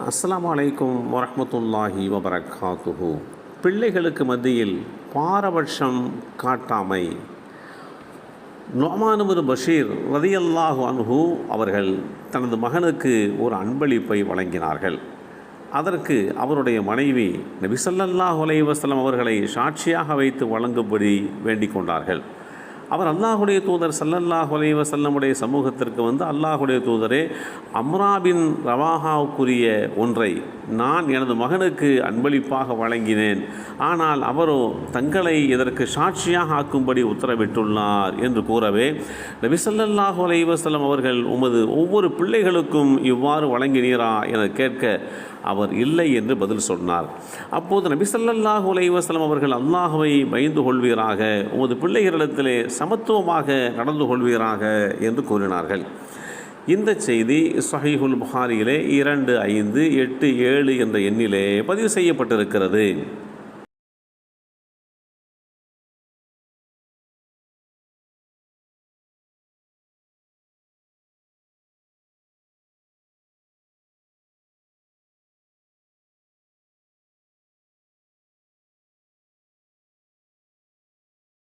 அஸ்லாம் வலைக்கும் வரமத்துல்லாஹி வபரகாத்துஹு. பிள்ளைகளுக்கு மத்தியில் பாரபட்சம் காட்டாமை. நொமானுபது பஷீர் ரதியல்லாஹு அன்ஹு அவர்கள் தனது மகனுக்கு ஒரு அன்பளிப்பை வழங்கினார்கள். அதற்கு அவருடைய மனைவி நபிசல்லாஹு ஸல்லல்லாஹு அவர்களை சாட்சியாக வைத்து வழங்கும்படி வேண்டிக் கொண்டார்கள். அவர் அல்லாஹுடைய தூதர் சல்லல்லாஹ் வலைவ செல்லமுடைய சமூகத்திற்கு வந்து அல்லாஹுடைய தூதரே அம்ராபின் ரவாஹாவுக்குரிய ஒன்றை நான் எனது மகனுக்கு அன்பளிப்பாக வழங்கினேன். ஆனால் அவரோ தங்களை இதற்கு சாட்சியாக ஆக்கும்படி உத்தரவிட்டுள்ளார் என்று கூறவே நபி சல்லல்லாஹ் அலைஹி அவர்கள் உமது ஒவ்வொரு பிள்ளைகளுக்கும் இவ்வாறு வழங்கினீரா என கேட்க அவர் இல்லை என்று பதில் சொன்னார். அப்போது நபி ஸல்லல்லாஹு அலைஹி அவர்கள் அல்லாஹுவை பயந்து கொள்வீராக உமது பிள்ளைகளிடத்திலே சமத்துவமாக நடந்து கொள்வீராக என்று கூறினார்கள். இந்த செய்தி சஹீஹுல் புகாரியிலே இரண்டு ஐந்து எட்டு ஏழு என்ற எண்ணிலே பதிவு செய்யப்பட்டிருக்கிறது.